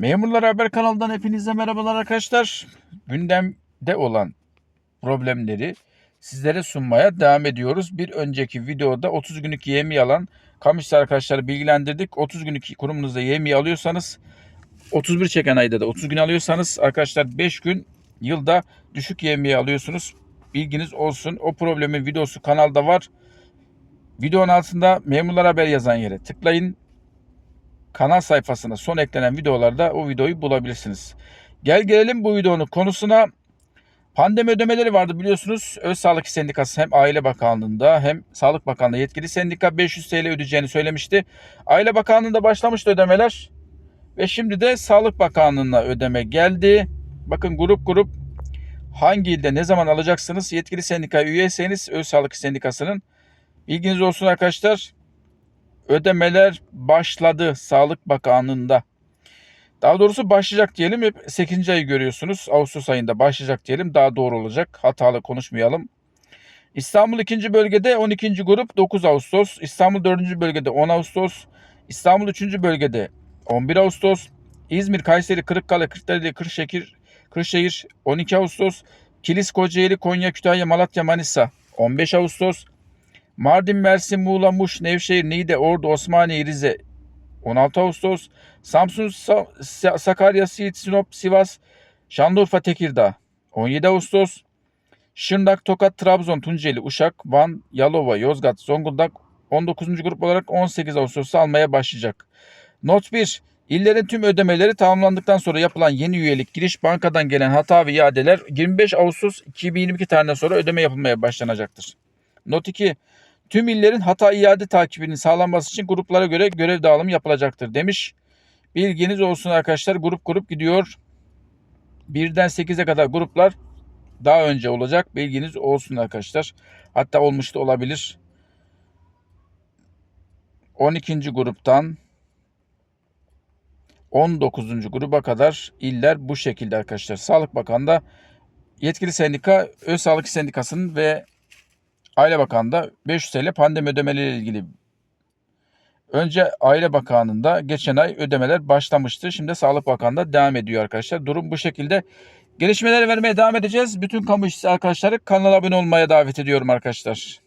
Memurlar Haber kanalından hepinize merhabalar arkadaşlar. Gündemde olan problemleri sizlere sunmaya devam ediyoruz. Bir önceki videoda 30 günlük yemi alan kamışlı arkadaşları bilgilendirdik. 30 günlük kurumunuzda yemi alıyorsanız 31 çeken ayda da 30 gün alıyorsanız arkadaşlar 5 gün yılda düşük yemiye alıyorsunuz. Bilginiz olsun. O problemin videosu kanalda var. Videonun altında memurlar haber yazan yere tıklayın kanal sayfasına son eklenen videolarda o videoyu bulabilirsiniz. Gel gelelim bu videonun konusuna. Pandemi ödemeleri vardı biliyorsunuz. Öz Sağlık Sendikası hem Aile Bakanlığı'nda hem Sağlık Bakanlığı yetkili sendika 500 TL ödeyeceğini söylemişti. Aile Bakanlığı'nda başlamıştı ödemeler. Ve şimdi de Sağlık Bakanlığı'na ödeme geldi. Bakın grup grup hangi ilde ne zaman alacaksınız? Yetkili sendika üyeyseniz Öz Sağlık Sendikası'nın bilginiz olsun arkadaşlar ödemeler başladı Sağlık Bakanlığı'nda. Daha doğrusu başlayacak diyelim. Hep 8. ayı görüyorsunuz. Ağustos ayında başlayacak diyelim. Daha doğru olacak. Hatalı konuşmayalım. İstanbul 2. bölgede 12. grup 9 Ağustos. İstanbul 4. bölgede 10 Ağustos. İstanbul 3. bölgede 11 Ağustos. İzmir, Kayseri, Kırıkkale, Kırklareli, Kırşehir, Kırşehir 12 Ağustos. Kilis, Kocaeli, Konya, Kütahya, Malatya, Manisa 15 Ağustos. Mardin, Mersin, Muğla, Muş, Nevşehir, Niğde, Ordu, Osmaniye, Rize 16 Ağustos. Samsun, Sa- Sa- Sakarya, Siirt, Sinop, Sivas, Şanlıurfa, Tekirdağ 17 Ağustos. Şırnak, Tokat, Trabzon, Tunceli, Uşak, Van, Yalova, Yozgat, Zonguldak 19. grup olarak 18 Ağustos'ta almaya başlayacak. Not 1. İllerin tüm ödemeleri tamamlandıktan sonra yapılan yeni üyelik giriş bankadan gelen hata ve iadeler 25 Ağustos 2022 tarihinden sonra ödeme yapılmaya başlanacaktır. Not 2. Tüm illerin hata iade takibinin sağlanması için gruplara göre görev dağılımı yapılacaktır demiş. Bilginiz olsun arkadaşlar. Grup grup gidiyor. 1'den 8'e kadar gruplar daha önce olacak. Bilginiz olsun arkadaşlar. Hatta olmuş da olabilir. 12. gruptan 19. gruba kadar iller bu şekilde arkadaşlar. Sağlık Bakanı da yetkili sendika Öz Sağlık Sendikası'nın ve Aile Bakanı'nda 500 TL pandemi ödemeleriyle ilgili önce Aile Bakanlığı'nda geçen ay ödemeler başlamıştı. Şimdi Sağlık Bakanlığı'nda devam ediyor arkadaşlar. Durum bu şekilde. Gelişmeleri vermeye devam edeceğiz. Bütün kamu işçisi arkadaşları kanala abone olmaya davet ediyorum arkadaşlar.